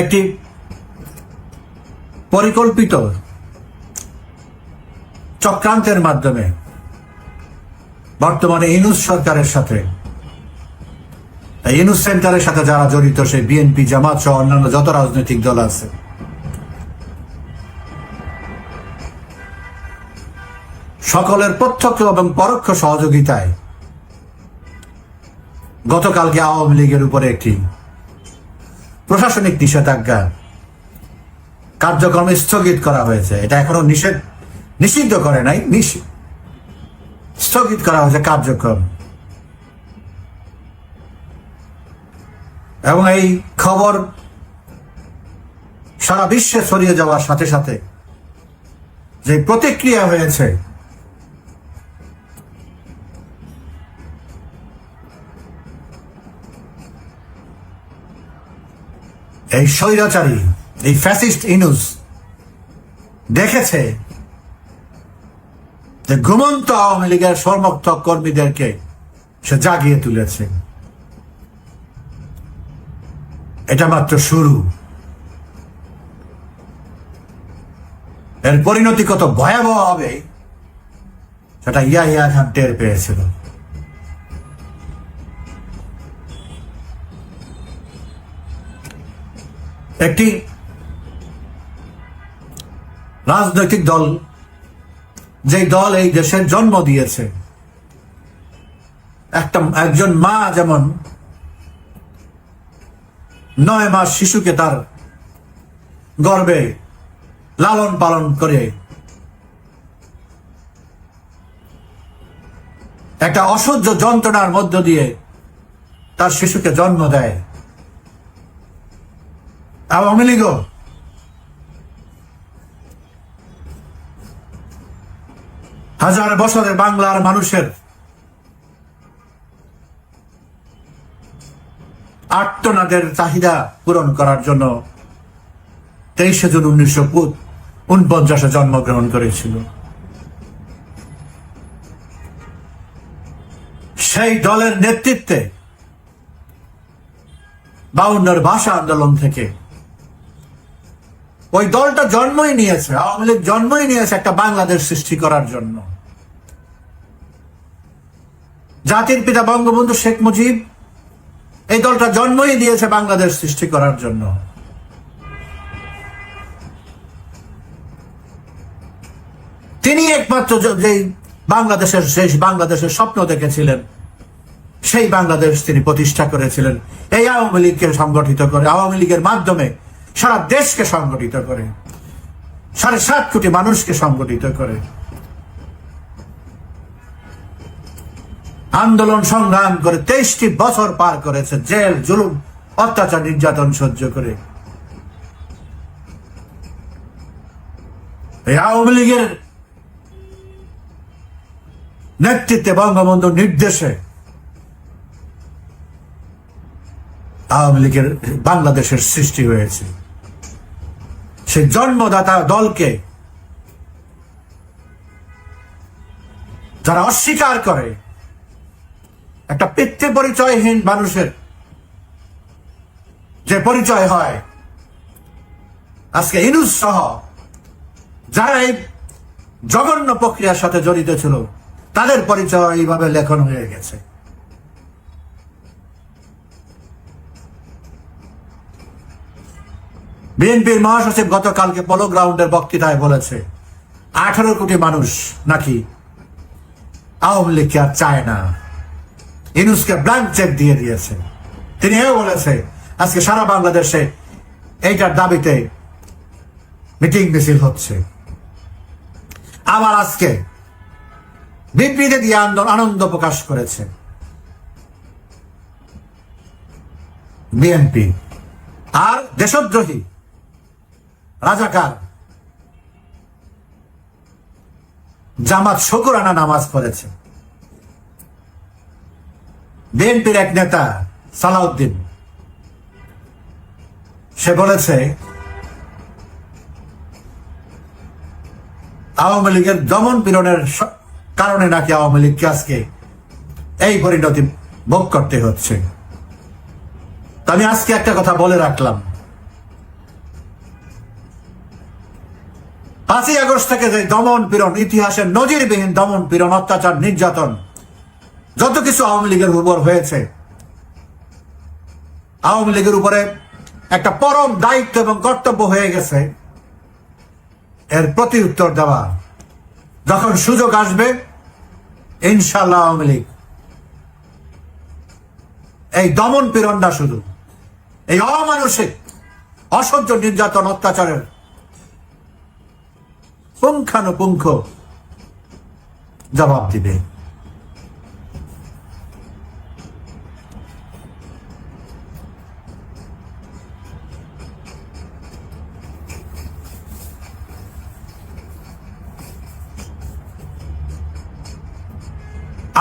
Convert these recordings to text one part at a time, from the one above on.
একটি পরিকল্পিত চক্রান্তের মাধ্যমে বর্তমানে ইনুস সরকারের সাথে, ইনুস সেন্টারের সাথে যারা জড়িত, সেই বিএনপি, জামাত সহ অন্যান্য যত রাজনৈতিক দল আছে, সকলের প্রত্যক্ষ এবং পরোক্ষ সহযোগিতায় গতকালকে আওয়ামী লীগের উপরে একটি প্রশাসনিক নিষেধাজ্ঞা কার্যক্রম স্থগিত করা হয়েছে। এটা এখনও নিষেধ, নিষিদ্ধ করে নাই স্থগিত করা হয়েছে কার্যক্রম। এবং এই খবর সারা বিশ্বে ছড়িয়ে যাওয়ার সাথে সাথে যে প্রতিক্রিয়া হয়েছে এই স্বৈরাচারী, এই ফ্যাসিস্ট ইনুস দেখেছে যে ঘুমন্ত আওয়ামী লীগের সমর্থক কর্মীদেরকে সে জাগিয়ে তুলেছে। এটা মাত্র শুরু। এর পরিণতি কত ভয়াবহ হবে, সেটা ইয়া ইয়া খান টের পেয়েছিল। একটি রাজনৈতিক দল যে দল এই দেশের জন্ম দিয়েছে। একটা, একজন মা যেমন নয় মাস শিশুকে তার গর্বে লালন পালন করে। একটা অসহ্য যন্ত্রণার মধ্য দিয়ে তার শিশুকে জন্ম দেয়। আওয়ামী লীগও? হাজার বছরের বাংলার মানুষের আর্তনাদের চাহিদা পূরণ করার জন্য তেইশে জুন উনিশশো উনপঞ্চাশে জন্মগ্রহণ করেছিল। সেই দলের নেতৃত্বে বাউন্নর ভাষা আন্দোলন থেকে ওই দলটা জন্মই নিয়েছে, আওয়ামী লীগ জন্মই নিয়েছে একটা বাংলাদেশ সৃষ্টি করার জন্য। জাতির পিতা বঙ্গবন্ধু শেখ মুজিব, এই দলটা জন্মই দিয়েছে বাংলাদেশ সৃষ্টি করার জন্য। তিনি একমাত্র যে- বাংলাদেশের শেষ বাংলাদেশের স্বপ্ন দেখেছিলেন, সেই বাংলাদেশ তিনি প্রতিষ্ঠা করেছিলেন। এই আওয়ামী লীগকে সংগঠিত করে, আওয়ামী লীগের মাধ্যমে সারা দেশকে সংগঠিত করে। সাড়ে সাত কোটি মানুষকে সংগঠিত করে। আন্দোলন সংগ্রাম করে তেইশটি বছর পার করেছে জেল, জুলুম, অত্যাচার, নির্যাতন সহ্য করে। আওয়ামী লীগের নেতৃত্বে বঙ্গবন্ধুর নির্দেশে আওয়ামী লীগের বাংলাদেশের সৃষ্টি হয়েছে। সেই জন্মদাতা দলকে যারা অস্বীকার করে, একটা পিতৃ পরিচয়হীন মানুষের যে পরিচয় হয়, আজকে ইনুস সহ যারা এই জঘন্য প্রক্রিয়ার সাথে জড়িত ছিল, তাদের পরিচয় এইভাবে লেখন হয়ে গেছে। বিএনপির মহাসচিব গতকালকে পলো গ্রাউন্ডের বক্তৃতায় বলেছে, আঠারো কোটি মানুষ নাকি আওয়ামী লীগকে আর চায় না? ইনুসকে ব্ল্যাঙ্ক চেক দিয়ে দিয়েছে। তিনি এও বলেছে, আজকে সারা বাংলাদেশে এইটার দাবিতে মিটিং মিছিল হচ্ছে। আবার আজকে বিবৃতি দিয়ে আন্দোলন আনন্দ প্রকাশ করেছে। বিএনপি। আর দেশদ্রোহী রাজাকার। জামাত শকুরানা নামাজ পড়েছে। বিএনপির এক নেতা, সালাউদ্দিন, সে বলেছে, আওয়ামী লীগের দমন পীড়নের কারণে নাকি আওয়ামী লীগকে আজকে এই পরিণতি ভোগ করতে হচ্ছে। আমি আজকে একটা কথা বলে রাখলাম। একাদশ থেকে যে দমন পীড়ন ইতিহাসের নজিরবিহীন দমন পীড়ন, অত্যাচার, নির্যাতন, যত কিছু আওয়ামী লীগের উপর হয়েছে, আওয়ামী লীগের উপরে একটা পরম দায়িত্ব এবং কর্তব্য হয়ে গেছে, এর প্রতি উত্তর দেওয়া। যখন সুযোগ আসবে ইনশাল্লাহ আওয়ামী লীগ। এই দমন পীড়নটা শুধু, এই অমানসিক, অসহ্য নির্যাতন, অত্যাচারের পুঙ্খানুপুঙ্খ জবাব দিবে।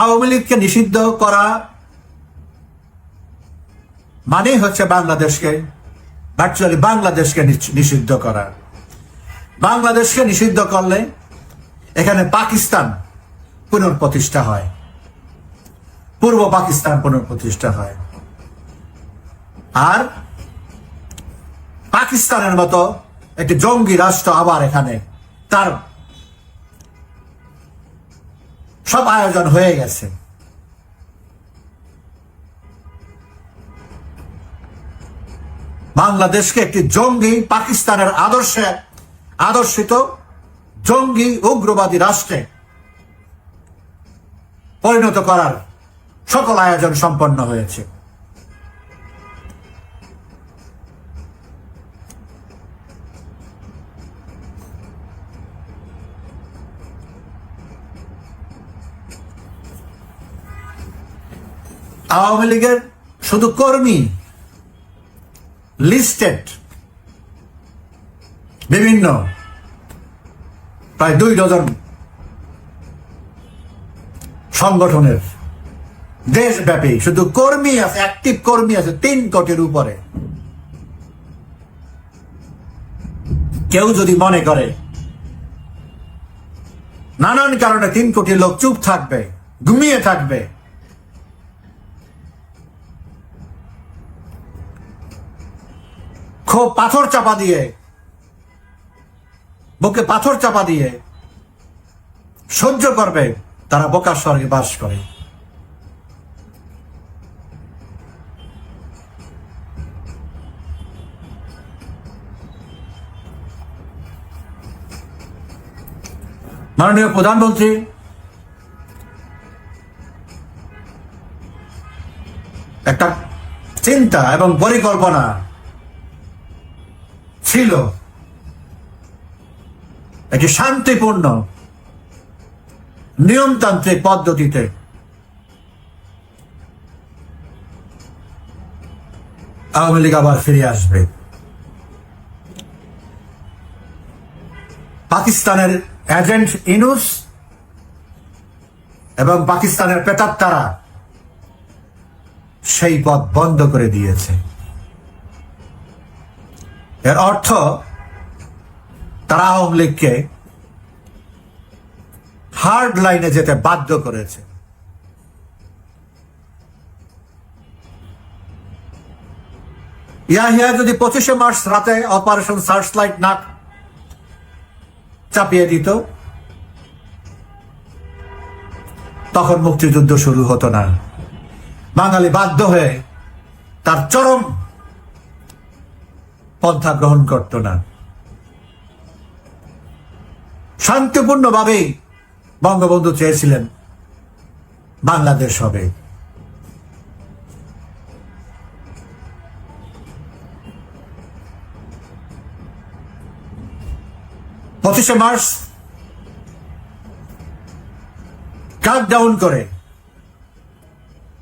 আওয়ামী লীগকে নিষিদ্ধ করা মানে হচ্ছে বাংলাদেশকে ভার্চুয়ালি বাংলাদেশকে নিষিদ্ধ করা। বাংলাদেশকে নিষিদ্ধ করলে এখানে পাকিস্তান পুনঃপ্রতিষ্ঠা হয়। পূর্ব পাকিস্তান পুনঃপ্রতিষ্ঠা হয়। আর পাকিস্তানের মতো একটি জঙ্গি রাষ্ট্র আবার এখানে তার সব আয়োজন হয়ে গেছে। বাংলাদেশকে একটি জঙ্গি পাকিস্তানের আদর্শে আদর্শিত জঙ্গি উগ্রবাদী রাষ্ট্রে পরিণত করার সকল আয়োজন সম্পন্ন হয়েছে। আওয়ামী লীগের শুধু কর্মী লিস্টেড বিভিন্ন, প্রায় দুই ডজন সংগঠনের দেশব্যাপী, শুধু কর্মী আছে অ্যাক্টিভ কর্মী আছে তিন কোটির উপরে। কেউ যদি মনে করে, নানান কারণে তিন কোটি লোক চুপ থাকবে, ঘুমিয়ে থাকবে খুব পাথর চাপা দিয়ে বুকে পাথর চাপা দিয়ে সহ্য করবে, তারা বোকার স্বর্গে বাস করে। মাননীয় প্রধানমন্ত্রী, একটা চিন্তা এবং পরিকল্পনা ছিল একটি শান্তিপূর্ণ, নিয়মতান্ত্রিক পদ্ধতিতে আওয়ামী লীগ আবার ফিরে আসবে। পাকিস্তানের এজেন্ট ইনুস এবং পাকিস্তানের পেতাত্তারা সেই পথ বন্ধ করে দিয়েছে। এর অর্থ তারা আওয়ামী লীগকে হার্ড লাইনে যেতে বাধ্য করেছে। ইয়াহিয়া যদি পঁচিশে মার্চ রাতে অপারেশন সার্চ লাইট না চাপিয়ে দিত, তখন মুক্তিযুদ্ধ শুরু হতো না। বাঙালি বাধ্য হয়ে তার চরম পন্থা গ্রহণ করত না। শান্তিপূর্ণভাবেই বঙ্গবন্ধু চেয়েছিলেন বাংলাদেশ হবে। পঁচিশে মার্চ কাট ডাউন করে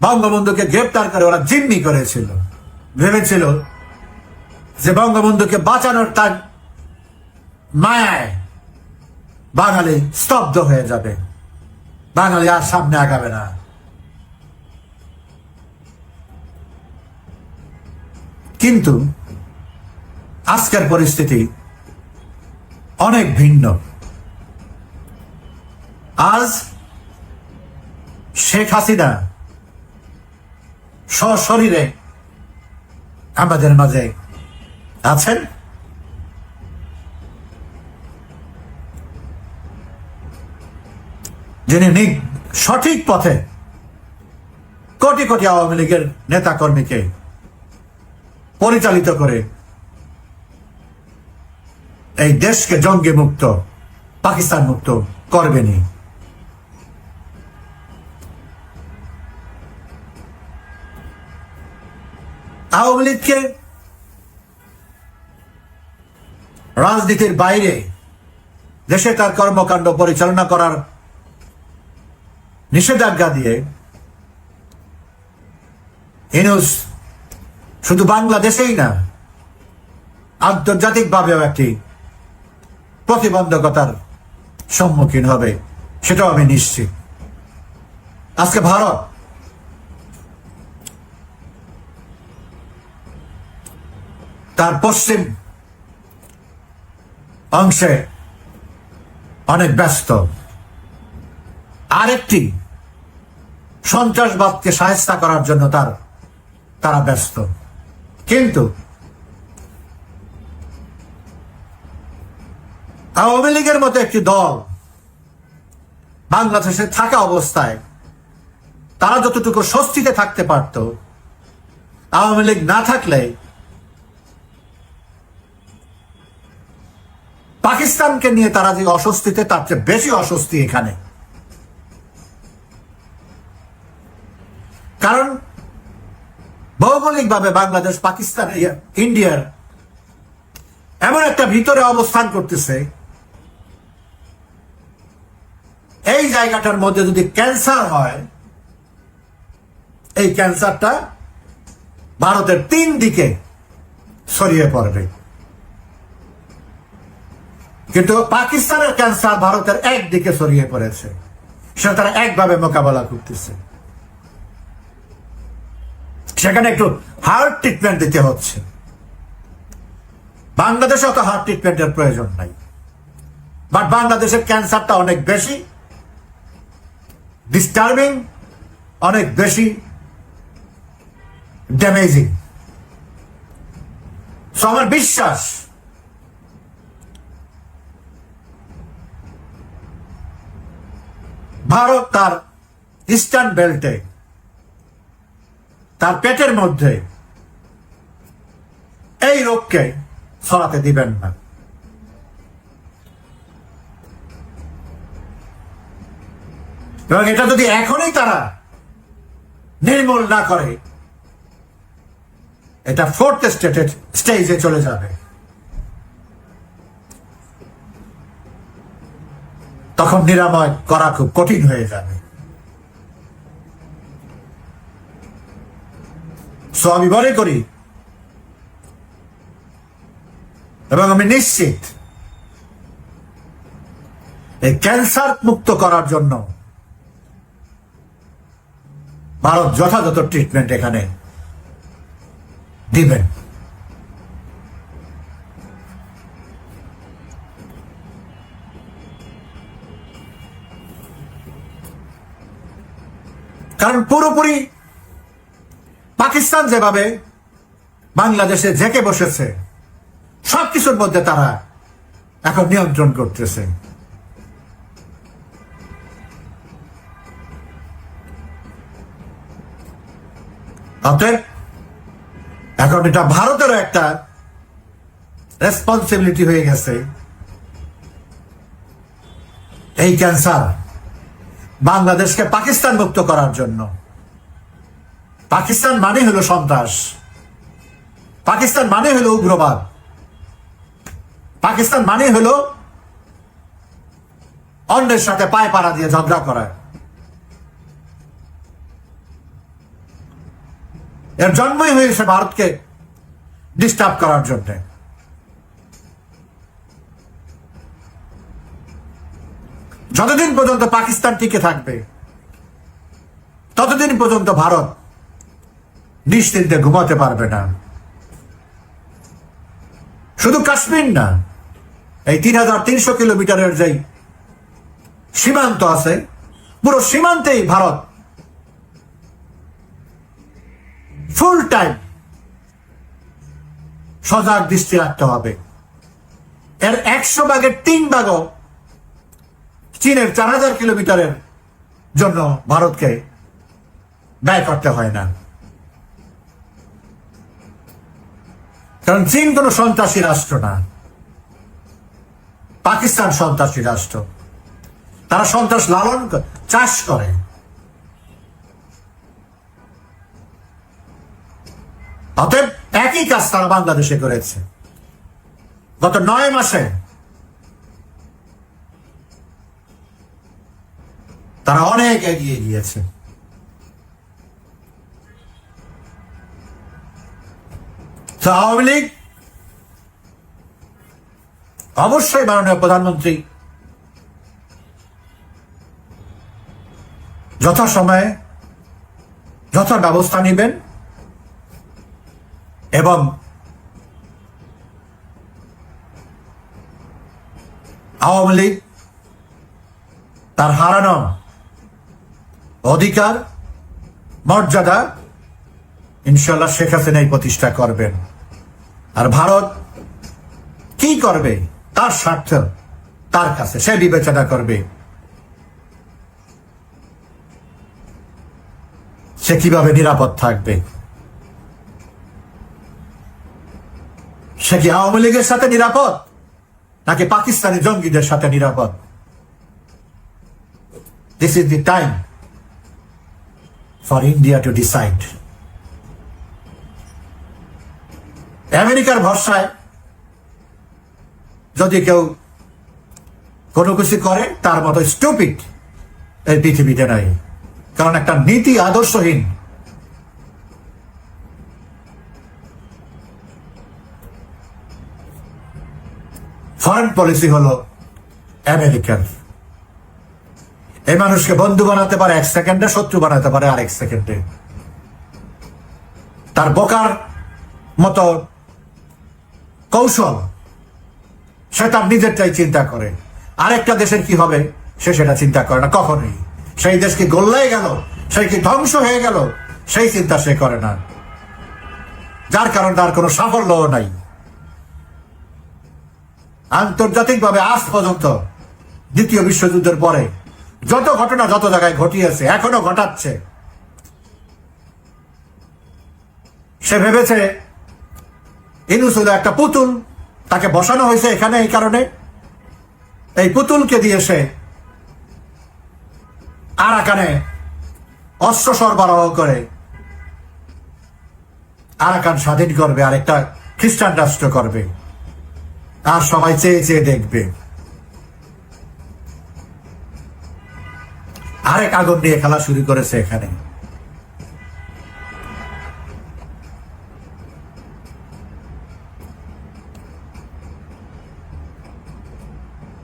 বঙ্গবন্ধুকে গ্রেপ্তার করে ওরা জিম্মি করেছিল। ভেবেছিল যে বঙ্গবন্ধুকে বাঁচানোর তার মায়ায় বাঙালি স্তব্ধ হয়ে যাবে। বাঙালি আর সামনে আগাবে না। কিন্তু আজকের পরিস্থিতি অনেক ভিন্ন। আজ শেখ হাসিনা সশরীরে আমাদের মাঝে আছেন। যিনি সঠিক পথে কোটি কোটি আওয়ামী লীগের নেতা কর্মীকে পরিচালিত করে এই দেশকে জঙ্গি মুক্ত, পাকিস্তান মুক্ত করবেনি আওয়ামী লীগকে রাজনীতির বাইরে দেশে তার কর্মকাণ্ড পরিচালনা করার নিষেধাজ্ঞা দিয়ে ইনুস শুধু বাংলাদেশেই না, আন্তর্জাতিকভাবেও একটি প্রতিবন্ধকতার সম্মুখীন হবে, সেটাও আমি নিশ্চিত। আজকে ভারত তার পশ্চিম অংশে অনেক ব্যস্ত। আরেকটি সন্ত্রাসবাদকে সাহেস্তা করার জন্য তার, তারা ব্যস্ত। কিন্তু আওয়ামী লীগের মতো একটি দল বাংলাদেশে থাকা অবস্থায় তারা যতটুকু স্বস্তিতে থাকতে পারত, আওয়ামী লীগ না থাকলে পাকিস্তানকে নিয়ে তারা যে অস্বস্তিতে, তার চেয়ে বেশি অস্বস্তি এখানে। কারণ ভৌগোলিকভাবে বাংলাদেশ, পাকিস্তান ইন্ডিয়ার এমন একটা ভিতরে অবস্থান করতেছে। এই জায়গাটার মধ্যে যদি ক্যান্সার হয়, এই ক্যান্সারটা ভারতের তিন দিকে ছড়িয়ে পড়বে। কিন্তু পাকিস্তানের ক্যান্সার ভারতের একদিকে ছড়িয়ে পড়েছে। সেটা তারা একভাবে মোকাবেলা করতেছে। সেখানে একটু হার্ট ট্রিটমেন্ট দিতে হচ্ছে। বাংলাদেশে অত হার্ট ট্রিটমেন্টের প্রয়োজন নাই। বাট বাংলাদেশের ক্যান্সারটা অনেক বেশি ডিস্টার্বিং অনেক বেশি ড্যামেজিং আমার বিশ্বাস, ভারত তার ইস্টার্ন বেল্টে তার পেটের মধ্যে এই রোগকে ছড়াতে দিবেন না। এবং এটা যদি এখনই তারা নির্মূল না করে, এটা ফোর্থ স্টেটের স্টেজে চলে যাবে। তখন নিরাময় করা খুব কঠিন হয়ে যাবে। সো আমি মনে করি, এবং আমি নিশ্চিত, এই ক্যান্সার মুক্ত করার জন্য ভারত যথাযথ ট্রিটমেন্ট এখানে দিবেন। কারণ পুরোপুরি পাকিস্তান যেভাবে বাংলাদেশে জেকে বসেছে, সবকিছুর মধ্যে তারা এখন নিয়ন্ত্রণ করতেছে। অতএব এখন এটা ভারতেরও একটা রেসপন্সিবিলিটি হয়ে গেছে। এই ক্যান্সার বাংলাদেশকে পাকিস্তান মুক্ত করার জন্য। পাকিস্তান মানে হলো সন্ত্রাস। পাকিস্তান মানে হলো উগ্রবাদ। পাকিস্তান মানে হলো অন্যের সাথে পায়ে পাড়া দিয়ে ঝগড়া করা। এর জন্মই হয়েছে ভারতকে ডিস্টার্ব করার জন্য। যতদিন পর্যন্ত পাকিস্তান টিকে থাকবে, ততদিন পর্যন্ত ভারত নিশ্চিন্তে ঘুমাতে পারবে না। শুধু কাশ্মীর না, এই তিন হাজার তিনশো কিলোমিটারের যেই সীমান্ত আছে, পুরো সীমান্তেই ভারত ফুল টাইম সজাগ দৃষ্টি রাখতে হবে। এর একশো ভাগের তিন ভাগও চীনের চার হাজার কিলোমিটারের জন্য ভারতকে ব্যয় করতে হয় না। কারণ চীন কোন সন্ত্রাসী রাষ্ট্র না। পাকিস্তান সন্ত্রাসী রাষ্ট্র। তারা সন্ত্রাস লালন চাষ করে। অতএব একই কাজ তারা বাংলাদেশে করেছে। গত নয় মাসে তারা অনেক এগিয়ে গিয়েছে। তো আওয়ামী লীগ অবশ্যই মাননীয় প্রধানমন্ত্রী যথাসময়ে যথা ব্যবস্থা নেবেন এবং আওয়ামী লীগ তার হারানো অধিকার, মর্যাদা ইনশাল্লাহ শেখ হাসিনাই প্রতিষ্ঠা করবেন। আর ভারত কি করবে? তার স্বার্থ তার কাছে। সে বিবেচনা করবে। সে কীভাবে নিরাপদ থাকবে? সে কি আওয়ামী লীগের সাথে নিরাপদ? নাকি পাকিস্তানি জঙ্গিদের সাথে নিরাপদ? This is the time for India to decide আমেরিকার ভরসায় যদি কেউ কোনো কিছু করে, তার মতো স্টুপিড এই পৃথিবীতে নাই। কারণ একটা নীতি আদর্শহীন। ফরেন পলিসি হলো আমেরিকান এই মানুষকে বন্ধু বানাতে পারে, এক সেকেন্ডে শত্রু বানাতে পারে, আরেক সেকেন্ডে তার বোকার মতো কৌশল সে তার নিজেরটাই চিন্তা করে আরেকটা দেশের কি হবে, সে সেটা চিন্তা করে না, কখনোই। সেই দেশ কি গোল্লাই গেল সেই কি ধ্বংস হয়ে গেল, সেই চিন্তা সে করে না। যার কারণে তার কোনো সাফল্যও নাই। আন্তর্জাতিকভাবে আজ পর্যন্ত দ্বিতীয় বিশ্বযুদ্ধের পরে যত ঘটনা যত জায়গায় ঘটিয়েছে, এখনও ঘটাচ্ছে। সে ভেবেছে ইনুস হলো একটা পুতুল তাকে বসানো হয়েছে এখানে এই কারণে। এই পুতুলকে দিয়ে সে আরাকানে অস্ত্র সরবরাহ করে। আরাকান স্বাধীন করবে আর একটা খ্রিস্টান রাষ্ট্র করবে। আর সবাই চেয়ে চেয়ে দেখবে। আরেক আগুন নিয়ে খেলা শুরু করেছে এখানে।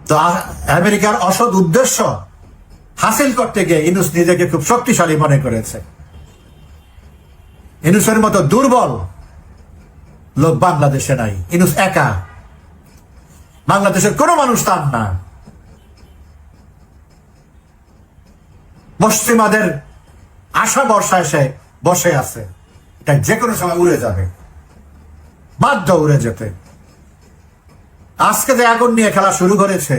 তো আমেরিকার অসৎ উদ্দেশ্য হাসিল করতে গিয়ে ইনুস নিজেকে খুব শক্তিশালী মনে করেছে। ইনুসের মতো দুর্বল লোক বাংলাদেশে নাই। ইনুস একা। বাংলাদেশের কোনো মানুষ তার না। পশ্চিমাদের আশা বর্ষায় সে বসে আছে। এটা যে কোনো সময় উড়ে যাবে। বাধ্য উড়ে যেতে। আজকে যে আগুন নিয়ে খেলা শুরু করেছে,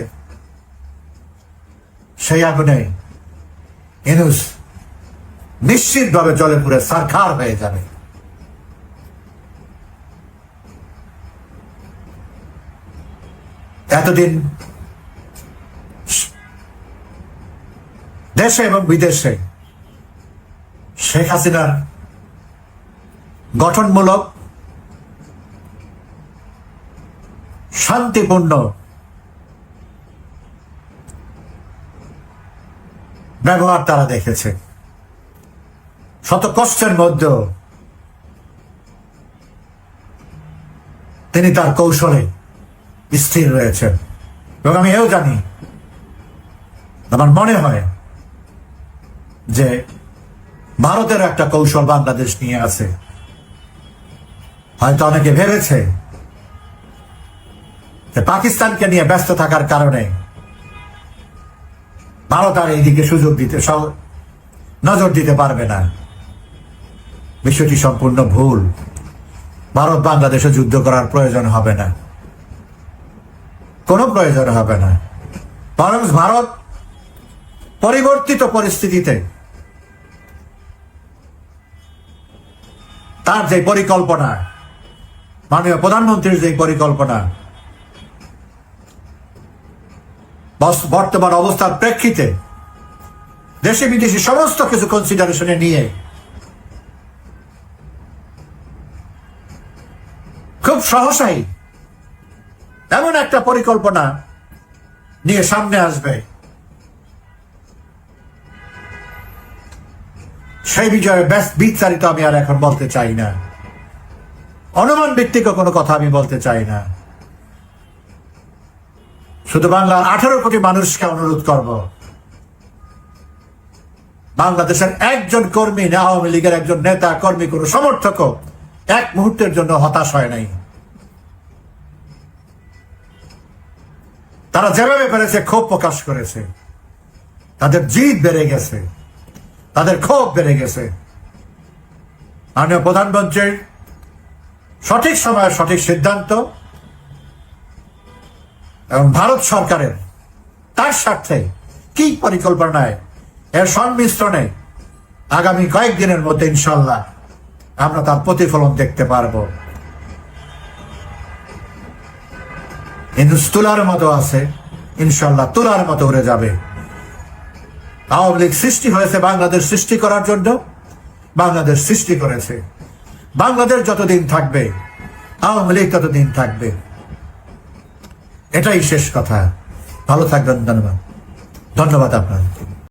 সেই আগুনে ইনুস নিশ্চিতভাবে জলে পুরে সারখার হয়ে যাবে। এতদিন দেশে এবং বিদেশে শেখ হাসিনার গঠনমূলক শান্তিপূর্ণ। ব্যবহার তারা দেখেছে। শত কষ্টের মধ্যেও তিনি তার কৌশলে স্থির রয়েছেন। এবং আমি এও জানি, আমার মনে হয় যে ভারতের একটা কৌশল বাংলাদেশ নিয়ে আছে। হয়তো অনেকে ভেবেছে পাকিস্তানকে নিয়ে ব্যস্ত থাকার কারণে ভারত আর এইদিকে সুযোগ দিতে নজর দিতে পারবে না। বিষয়টি সম্পূর্ণ ভুল। ভারত বাংলাদেশে যুদ্ধ করার প্রয়োজন হবে না। কোনো প্রয়োজন হবে না। বরং ভারত পরিবর্তিত পরিস্থিতিতে তার যে পরিকল্পনা, মাননীয় প্রধানমন্ত্রীর যে পরিকল্পনা বর্তমান অবস্থার প্রেক্ষিতে দেশে বিদেশি সমস্ত কিছু কনসিডারেশনে নিয়ে খুব সহসাই এমন একটা পরিকল্পনা নিয়ে সামনে আসবে। সেই বিষয়ে ব্যাস বিস্তারিত আমি আর এখন বলতে চাই না। অনুমান ভিত্তিক কোনো কথা আমি বলতে চাই না। শুধু বাংলার আঠারো কোটি মানুষকে অনুরোধ করব। বাংলাদেশের একজন কর্মী আওয়ামী লীগের একজন নেতা, কর্মী, কোনো সমর্থক এক মুহূর্তের জন্য হতাশ হয় নাই। তারা যেভাবে পেরেছে, ক্ষোভ প্রকাশ করেছে। তাদের জিদ বেড়ে গেছে। তাদের ক্ষোভ বেড়ে গেছে। মাননীয় প্রধানমন্ত্রীর সঠিক সময়ে সঠিক সিদ্ধান্ত এবং ভারত সরকারের তার স্বার্থে কি পরিকল্পনায় এর সংমিশ্রণে আগামী কয়েকদিনের মধ্যে ইনশাল্লাহ আমরা তার প্রতিফলন দেখতে পারব। কিন্তু তুলার মতো আছে ইনশাল্লাহ তুলার মতো উড়ে যাবে। আওয়ামী লীগ সৃষ্টি হয়েছে বাংলাদেশ সৃষ্টি করার জন্য, বাংলাদেশ সৃষ্টি করেছে। বাংলাদেশ যতদিন থাকবে, আওয়ামী লীগ ততদিন থাকবে। এটাই শেষ কথা। ভালো থাকবেন ধন্যবাদ। ধন্যবাদ আপনার।